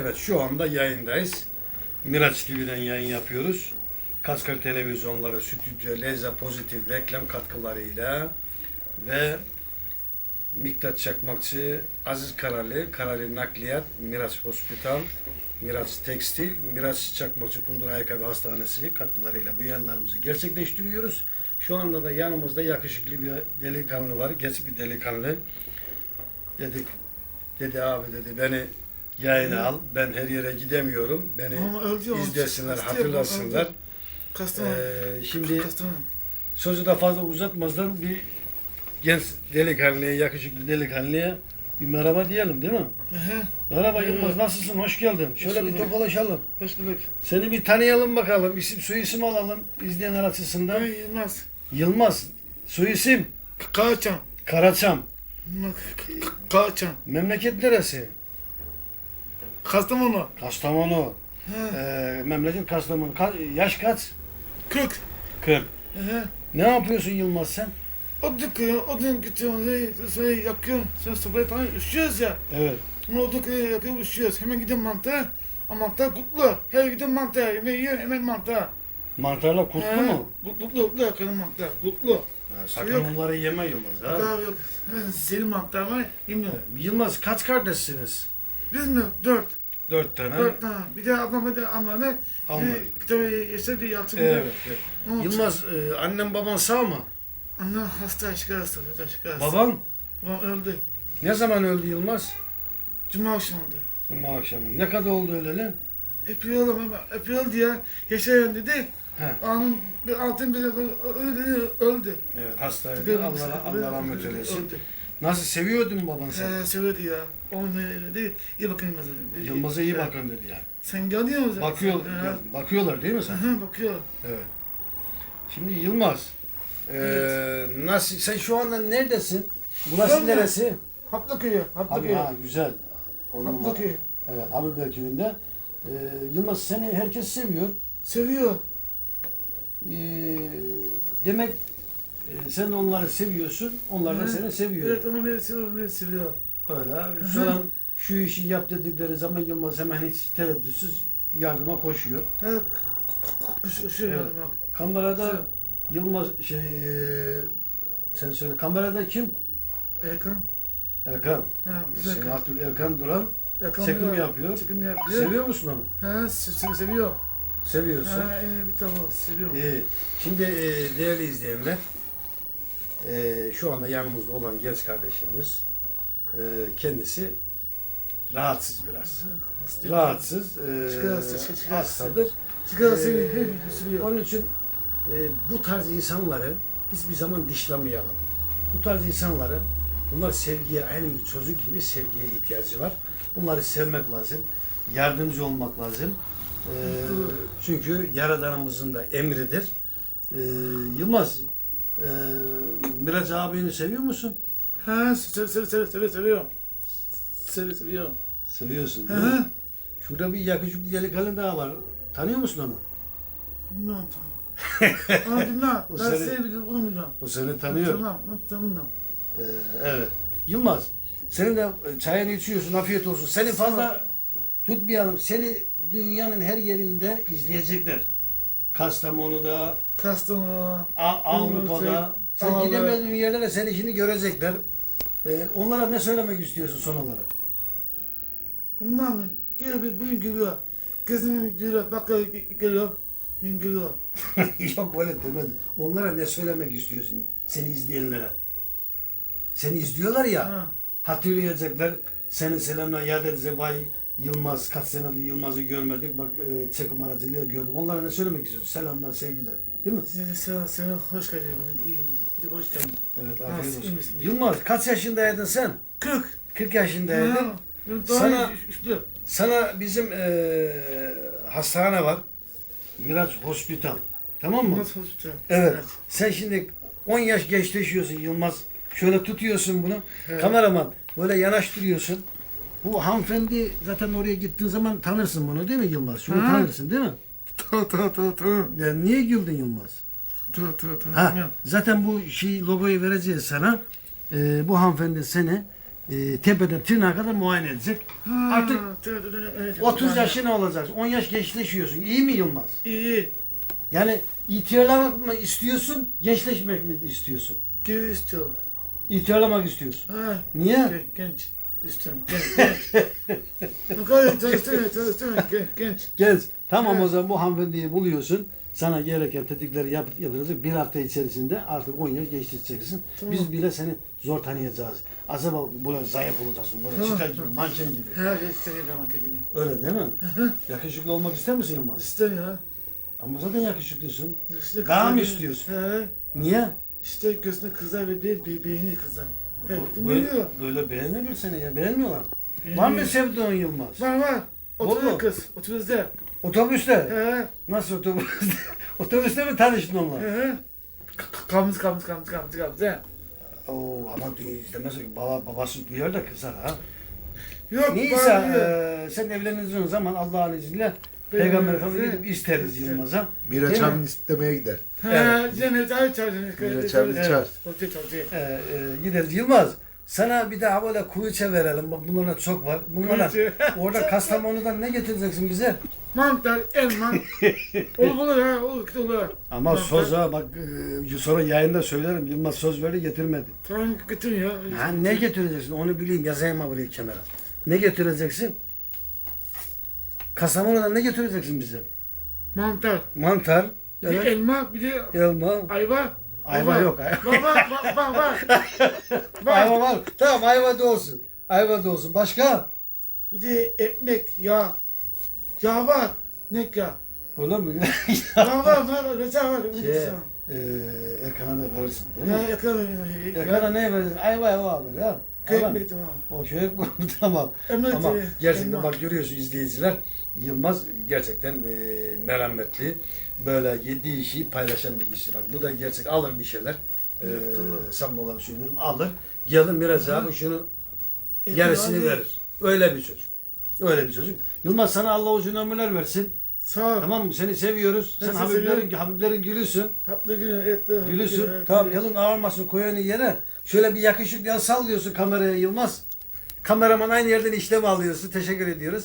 Evet şu anda yayındayız. Miraç TV'den yayın yapıyoruz. Kaskar televizyonları, stüdyo, leza pozitif reklam katkılarıyla ve Miktat Çakmakçı, Aziz Karali, Karali Nakliyat, Miraç Hospital, Miraç Tekstil, Miraç Çakmakçı Kundur Ayakkabı Hastanesi katkılarıyla bu yayınlarımızı gerçekleştiriyoruz. Şu anda da yanımızda yakışıklı bir delikanlı var. Genç bir delikanlı. Dedik, dedi abi dedi beni yayına al. Ben her yere gidemiyorum. Beni öldü izlesinler, hatırlasınlar. öldü. Kastamonu. Ee, şimdi Kastamonu. sözü de fazla uzatmadan bir genç delikanlıya, yakışıklı delikanlıya bir merhaba diyelim değil mi? Ehe. Merhaba. Yılmaz nasılsın? Hoş geldin. Şöyle bir tokalaşalım. Hoş bulduk. Seni bir tanıyalım bakalım. İsim, soy isim alalım izleyenler açısından. Ben Yılmaz. Yılmaz. Soy isim Kağıçam. Karaçam. Kağıçam. Memleket neresi? Kastamonu. Kastamonu. He. Ee, memleket Kastamonu. Ka- yaş kaç? 40. 40. Ehe. Ne yapıyorsun Yılmaz sen? O dükkanı, o dün gidiyorum, sonra yakıyorum. Sonra sobaya tamam üşüyoruz ya. Evet. Ama o dükkanı yakıyorum, üşüyoruz. Hemen gidiyorum mantığa. Ama mantığa kutlu. Her gidiyorum mantığa. Yemeği yiyorum, hemen mantığa. Mantarla kurtlu mu? Kutlu, kutlu, kutlu yakıyorum mantığa. Kutlu. Ha, sakın Yok. onları yeme Yılmaz. Ha? Daha yok. Senin mantığa var, yemiyorum. Yılmaz kaç kardeşsiniz? Biz mi? Dört. Dört tane. Dört tane. Bir de ablam, bir de amam ve Alman. bir tabii Yaşar bir Yalçın. bir de- Evet. evet. Onun için- Yılmaz e, annem baban sağ mı? Annem hasta, aşkı hasta, aşkı hasta. Baban Babam öldü. ne zaman öldü Yılmaz? Cuma akşamıydı. Cuma akşamı. Ne kadar oldu öleli? Öpüyorum ama öpüyor diye Yaşar dedi. He. Anım bir altın bir öldü. öldü. Evet hastaydı. Allah, Allah rahmet eylesin. Öldü. Nasıl seviyordun baban seni? He, seviyordu ya. Onun dedi. İyi bakın Yılmaz'a. dedi. Yılmaz'a iyi bakın dedi yani. Sen görüyor musun? Bakıyor, He. bakıyorlar değil mi sen? Hı, bakıyor. Evet. Şimdi Yılmaz, e, nasıl, sen şu anda neredesin? Burası Ben mi? neresi? Haplıköy'ü. Abi, ha, güzel. On numara. Evet, Habibler köyünde. E, Yılmaz seni herkes seviyor. Seviyor. E, demek sen onları seviyorsun, onlar da Hı. seni seviyor. Evet onu beni seviyor. Beni seviyor. Öyle. Sonra şu işi yap dedikleri zaman Yılmaz hemen hiç tereddütsüz yardıma koşuyor. Kuş, şu Evet. evet. bak. Kamerada Şu. Yılmaz şey e, sen söyle kamerada kim? Erkan. Erkan. Ha, güzel. Senatül Erkan Duran. Erkan çekim biliyor. yapıyor. Çekim yapıyor. Seviyor musun onu? He, se- se- seviyor. Seviyorsun. Ha, iyi bir tabu seviyor. İyi. Şimdi e, değerli izleyenler e, şu anda yanımızda olan genç kardeşimiz e, kendisi rahatsız biraz. Rahatsız. E, Çıkarsın, çıkarsın. hastadır. Ee. Hep. Onun için e, bu tarz insanları hiçbir zaman dışlamayalım. Bu tarz insanları bunlar sevgiye aynı bir çocuk gibi sevgiye ihtiyacı var. Bunları sevmek lazım. Yardımcı olmak lazım. E, çünkü Yaradanımızın da emridir. E, Yılmaz e, Miraç abini seviyor musun? Ha, seviyor, seviyor, seviyor, seviyor, seviyor. Seviyor, seviyor. Seviyorsun değil mi? hı. Şurada bir yakışıklı delikanlı daha var. Tanıyor musun onu? Tamam. Ama bilmem. O Ben seni- onu bilmem. O seni tanıyor. Tamam, tamam. Ee, evet. Yılmaz, senin de çayını içiyorsun, afiyet olsun. Seni fazla tutmayalım. Seni dünyanın her yerinde izleyecekler. Kastamonu'da, Kastamonu. A- Avrupa'da. Sen Ağla. gidemediğin yerlere senin işini görecekler. Ee, onlara ne söylemek istiyorsun son olarak? Bunlar mı? Geliyor, bir gün geliyor. Kızım geliyor, bakıyor, geliyor. Gün geliyor. Yok öyle demedim. Onlara ne söylemek istiyorsun? Seni izleyenlere. Seni izliyorlar ya. Ha. hatırlayacaklar. Senin selamla yad edecek. Vay Yılmaz kaç senedir Yılmaz'ı görmedik. Bak e, çekim aracılığıyla gördüm. Onlara ne söylemek istiyorsun? Selamlar, sevgiler. Değil mi? Seni, seni, seni hoş geldin. Hoş geldin. Evet, afiyet olsun. misin? Yılmaz kaç yaşındaydın sen? 40. 40 yaşındaydın. Ha, Sana- üstü. Sana bizim e, hastane var. Miraç Hospital. Tamam mı? Nasıl hospital? Evet. Sen şimdi 10 yaş gençleşiyorsun Yılmaz. Şöyle tutuyorsun bunu. Evet. Kameraman böyle yanaştırıyorsun. Bu hanımefendi zaten oraya gittiğin zaman tanırsın bunu değil mi Yılmaz? Şunu Hı. tanırsın değil mi? Tamam, tamam, tamam, tamam. Ya niye güldün Yılmaz? Tamam, tamam, tamam. Ha, zaten bu şey logoyu vereceğiz sana. Ee, bu hanımefendi seni e, tepeden tırnağa kadar muayene edecek. Artık 30 yaşın olacaksın. 10 yaş gençleşiyorsun. İyi mi Yılmaz? İyi. Yani ihtiyarlamak mı istiyorsun, gençleşmek mi istiyorsun? Geri istiyorum. İhtiyarlamak istiyorsun. Ha, Niye? gen- genç. İstiyorum. Genç. Çalıştırmıyor. Gen- Genç. Genç. Tamam Evet. o zaman bu hanımefendiyi buluyorsun. Sana gereken tetikleri yap, yapılacak. Bir hafta içerisinde artık 10 yaş geçtireceksin. Tamam. Biz bile seni zor tanıyacağız. Acaba böyle zayıf olacaksın. Böyle Tamam, çita gibi, tamam. manken gibi. Her şey istediğim zaman kekini. Öyle değil mi? Yakışıklı olmak ister misin Yılmaz? İstemiyor ha. Ama zaten yakışıklısın. İşte Daha mı istiyorsun? He. Niye? İşte gözüne kızar ve bir bir beğeni kızar. Böyle, biliyor. böyle beğenmiyor seni ya. Beğenmiyorlar. Var mı sevdiğin Yılmaz? Var var. Oturuyor kız. Otobüste. Otobüste. He. Nasıl otobüste? otobüste mi tanıştın onunla? He. Kamız kamız kamız kamız kamız. He. Oo, ama duy- istemez ki baba, babası duyar da kızar ha. Yok. Neyse bağırıyor. eee sen evleneceğin zaman Allah'ın izniyle Peygamber Efendimiz gidip isteriz Yılmaz'a. Miraç abinin istemeye gider. He. Evet. Cemil abi çağırdı. Miraç abi çağır. Ee, e, gideriz. Yılmaz sana bir daha böyle kuyuça verelim. Bak bunlara çok var. Bunlara orada Kastamonu'dan ne getireceksin bize? Mantar, elma. olur olur ha. Olur olur. Ama Mantar. söz ha bak e, sonra yayında söylerim. Yılmaz söz verdi getirmedi. Tamam götürüyor. Ha, ne getireceksin onu bileyim yazayım ha buraya kenara. Ne getireceksin? Kastamonu'dan ne getireceksin bize? Mantar. Mantar, Bir evet, elma, bir de elma. ayva. Ayva Baba. yok, ayva. Bak bak bak bak bak. Bak. Ayva var. Tamam ayva da olsun. Ayva da olsun. Başka? Bir de ekmek, yağ. Yağ var. Ne yağ? Öyle mi? Yağ var, var, var. Reçel var. şey, e, Erkan'a da verirsin değil Ya mi? yakın. Erkan'a ne verirsin? Ayva ayva abi ya. Tamam. Ekmek tamam. O köy tamam. Elma Ama tabii, gerçekten bak görüyorsun izleyiciler. Yılmaz gerçekten e, merhametli. Böyle yediği işi paylaşan bir kişi. Bak bu da gerçek alır bir şeyler. E, Evet, samimi olarak söylüyorum alır. Gelir Miraç abi şunu gerisini abi. verir. Öyle bir çocuk. Öyle bir çocuk. Yılmaz sana Allah uzun ömürler versin. Sağ ol. Tamam mı? Seni seviyoruz. Ben Sen Habiblerin. Habiblerin gülüsün. Günü etli. hafta Gülüsün. günü, Tamam yalın ağırmasın koyanı yere. Şöyle bir yakışıklı sallıyorsun kameraya Yılmaz. Kameraman aynı yerden işlem alıyorsun. Teşekkür ediyoruz.